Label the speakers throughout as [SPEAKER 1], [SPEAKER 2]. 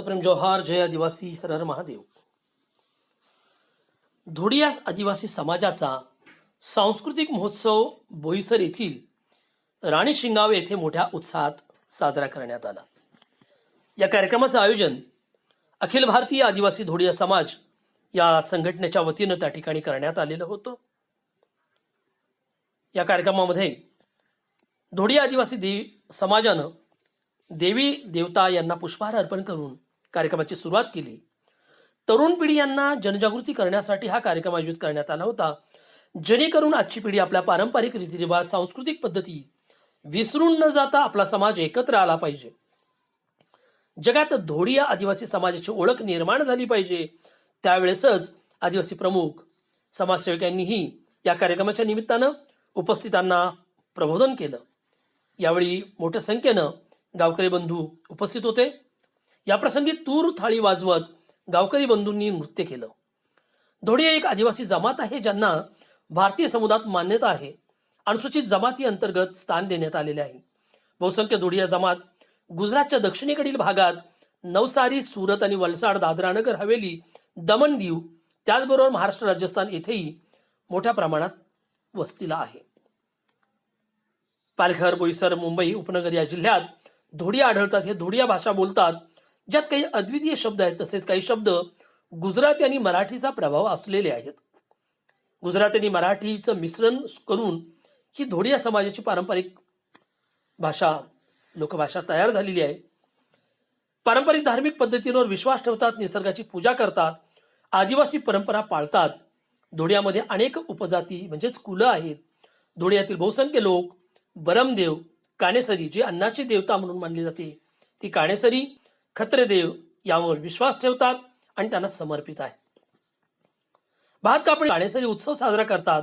[SPEAKER 1] सप्रेम जोहार जय आदिवासी हर हर महादेव. धुडिया आदिवासी समाजाचा सांस्कृतिक महोत्सव बोईसर येथील राणी शिंगावे येथे मोठ्या उत्साहात साजरा करण्यात आला. या कार्यक्रमाचं आयोजन अखिल भारतीय आदिवासी धोडिया समाज या संघटनेच्या वतीनं त्या ठिकाणी करण्यात आलेलं होतं. या कार्यक्रमामध्ये धोडिया आदिवासी देवी समाजानं देवी देवता यांना पुष्पहार अर्पण करून कार्यक्रमाची सुरुवात केली. तरुण पिढी यांना जनजागृती करण्यासाठी हा कार्यक्रम आयोजित करण्यात आला होता. जेणेकरून आजची पिढी आपल्या पारंपरिक रीतिरिवाज सांस्कृतिक पद्धती विसरून न जाता आपला समाज एकत्र आला पाहिजे. जगात धोडिया आदिवासी समाजाची ओळख निर्माण झाली पाहिजे. त्यावेळेसच आदिवासी प्रमुख समाजसेवकांनीही या कार्यक्रमाच्या निमित्तानं उपस्थितांना प्रबोधन केलं. यावेळी मोठ्या संख्येनं गावकरी बंधू उपस्थित होते. याप्रसंगी तूर थाळी वाजवत गावकरी बंधूंनी नृत्य केलं. धोडिया एक आदिवासी जमात आहे ज्यांना भारतीय समुदायात मान्यता आहे. अनुसूचित जमाती अंतर्गत स्थान देण्यात आलेले आहे. बहुसंख्य धोडिया जमात गुजरातच्या दक्षिणेकडील भागात नवसारी सुरत आणि वलसाड दादरानगर हवेली दमण दीव त्याचबरोबर महाराष्ट्र राजस्थान येथेही मोठ्या प्रमाणात वस्तीला आहे. पालघर बोईसर मुंबई उपनगर या जिल्ह्यात धोडिया आढळतात. हे धोडिया भाषा बोलतात. ज्यात काही अद्वितीय शब्द आहेत तसेच काही शब्द गुजराती आणि मराठीचा प्रभाव असलेले आहेत. गुजराती आणि मराठीचं मिश्रण करून ही धोडिया समाजाची पारंपरिक भाषा लोकभाषा तयार झालेली आहे. पारंपरिक धार्मिक पद्धतींवर विश्वास ठेवतात निसर्गाची पूजा करतात आदिवासी परंपरा पाळतात. धोडियामध्ये अनेक उपजाती म्हणजेच कुलं आहेत. धोडियातील बहुसंख्य लोक बरमदेव काणेसरी जी अन्नाची देवता म्हणून मानली जाते ती काणेसरी खत्रेदेव यावर विश्वास ठेवतात आणि त्यांना समर्पित आहे. भात कापणी काणेसरी उत्सव साजरा करतात.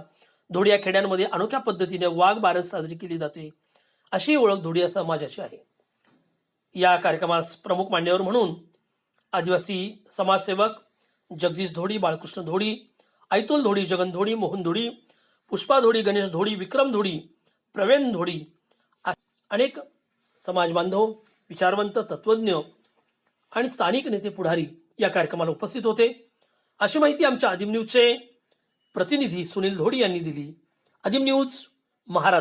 [SPEAKER 1] धोडिया खेड्यांमध्ये अनोख्या पद्धतीने वाघ बारस साजरी केली जाते. अशी ओळख धोडिया समाजाची आहे. या कार्यक्रमास प्रमुख मान्यवर म्हणून आदिवासी समाजसेवक जगदीश धोडी बाळकृष्ण धोडी ऐतुल धोडी जगन धोडी मोहन धोडी पुष्पा धोडी गणेश धोडी विक्रम धोडी प्रवीण धोडी अनेक समाज बांधव विचारवंत तत्वज्ञ आणि स्थानिक नेते पुढारी या कार्यक्रमाला उपस्थित होते. अशी माहिती आमच्या आदिम न्यूजचे प्रतिनिधी सुनील धोडी यांनी दिली. आदिम न्यूज महाराष्ट्र.